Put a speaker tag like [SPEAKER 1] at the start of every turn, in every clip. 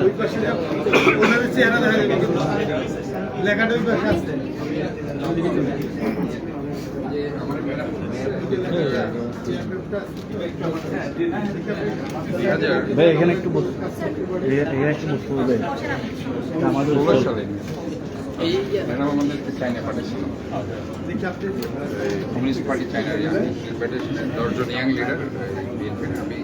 [SPEAKER 1] ওই পাশে ওনাদের চেহারা দেখা যাবে কিন্তু। লেখাটা ওই পাশে আছে।
[SPEAKER 2] ভাই এখানে একটু বস- এখানে একটু বসতে হবে এটা আমাদের
[SPEAKER 3] ম্যাডাম পাঠিয়েছিল। কমিউনিস্ট পার্টি চাইনার ইয়াং পাঠিয়েছিলেন দশজন ইয়াং লিডার বিএনপির আমি।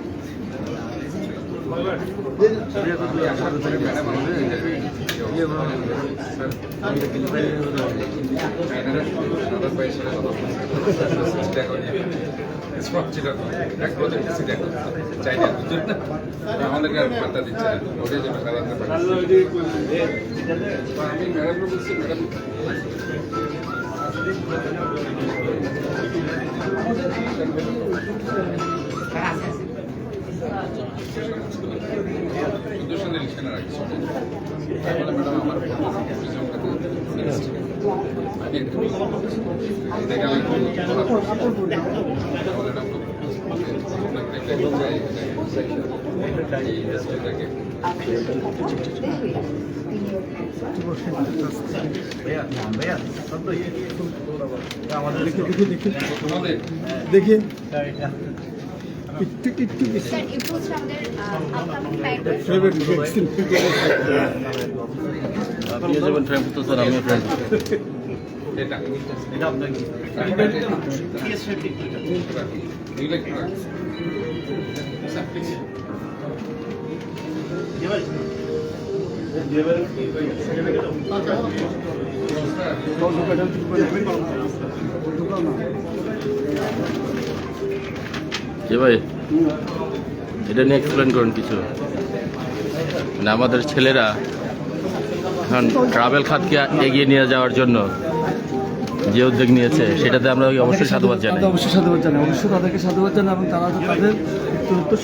[SPEAKER 3] আমাদেরকে আর পাত্তা দিচ্ছে না ওটাই জন্য চোদ্দ সালে ইলেকশনের আগে ম্যাডাম আমার দেখে। আমি
[SPEAKER 1] দেখি দেখি দেখি
[SPEAKER 3] আমাদের
[SPEAKER 1] দেখি একটু একটু বেশি
[SPEAKER 4] স্যার এটা
[SPEAKER 2] যে ভাই এটা নিয়ে এক্সপ্লেন করুন কিছু। মানে আমাদের ছেলেরা এখন ট্রাভেল খাতকে এগিয়ে নিয়ে যাওয়ার জন্য যে উদ্যোগ নিয়েছে সেটাতে আমরা অবশ্যই সাধুবাদ জানাই।
[SPEAKER 5] অবশ্যই সাধুবাদ জানাই অবশ্যই তাদেরকে সাধুবাদ জানাই এবং তারা তাদের উত্তর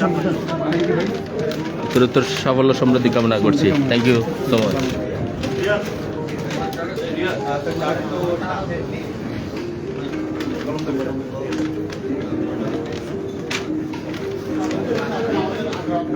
[SPEAKER 2] উত্তরোত্তর সাফল্য সমৃদ্ধি কামনা করছি। থ্যাংক ইউ সো মাচ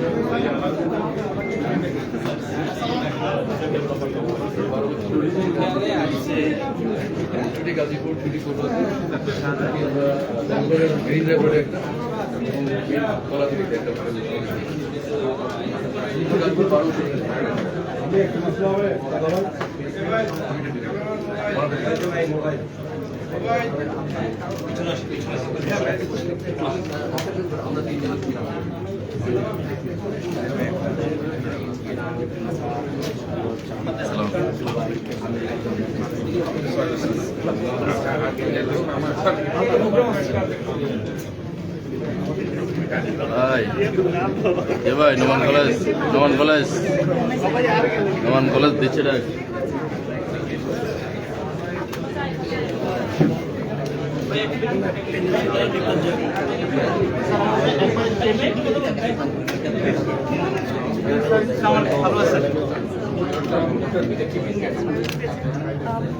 [SPEAKER 2] ভাই এ ভাই Noman college Noman college Noman college দিচ্ছে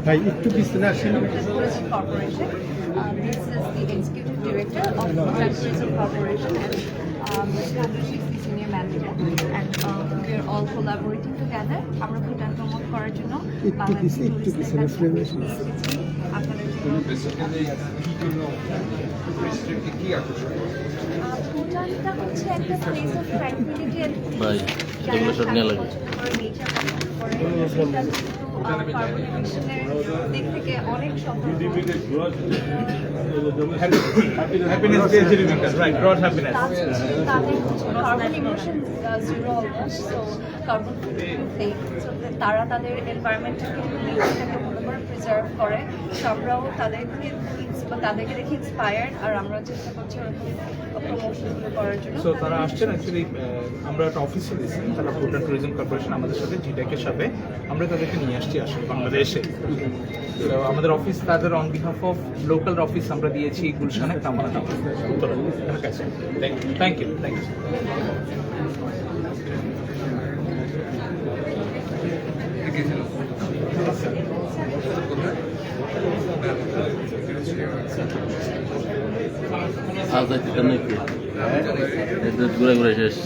[SPEAKER 1] ভাই একটু পিছনে আসেন
[SPEAKER 4] Tourism Corporation. Um, this is the Executive Director of Bhutan Tourism Corporation and um, Mr. Andrew is the Senior Manager and um, we are all collaborating together. আমরা Bhutan promote করার জন্য
[SPEAKER 1] একটু পিছিয়ে, একটু পিছনে ফ্রেমে এসে।
[SPEAKER 4] আপনাদের জন্য
[SPEAKER 3] বেসিক্যালি কি জন্য প্রেসিডেন্টকে কি আকর্ষণ করে?
[SPEAKER 4] আহ, হচ্ছে একটা প্লেস অফ ট্রাঙ্কুইলিটি এন্ড
[SPEAKER 2] ভাই এগুলো সব নিয়ে লাগে
[SPEAKER 4] দিক থেকে অনেক সম্পর্ক
[SPEAKER 1] হ্যাপিনেস দিয়েছে
[SPEAKER 4] right broad happiness carbon emission zero almost so carbon তারা তাদের এনভায়রনমেন্টটাকে ভালো করে। আমরাও তাদেরকে তাদেরকে দেখে ইন্সপায়ার্ড আর আমরা চেষ্টা করছি ওরকম জন্য।
[SPEAKER 6] সো তারা আসছেন অ্যাকচুয়ালি আমরা একটা অফিসে দিয়েছি তারা ফুড অ্যান্ড ট্যুরিজম কর্পোরেশন আমাদের সাথে জিটেকের সাথে। আমরা তাদেরকে নিয়ে আসছি আসলে বাংলাদেশে। তো আমাদের অফিস তাদের on behalf of local office আমরা দিয়েছি গুলশানে কামানা Uttara Dhaka thank you thank you
[SPEAKER 3] আজ যাইতে নাকি ঘুরে ঘুরে শেষ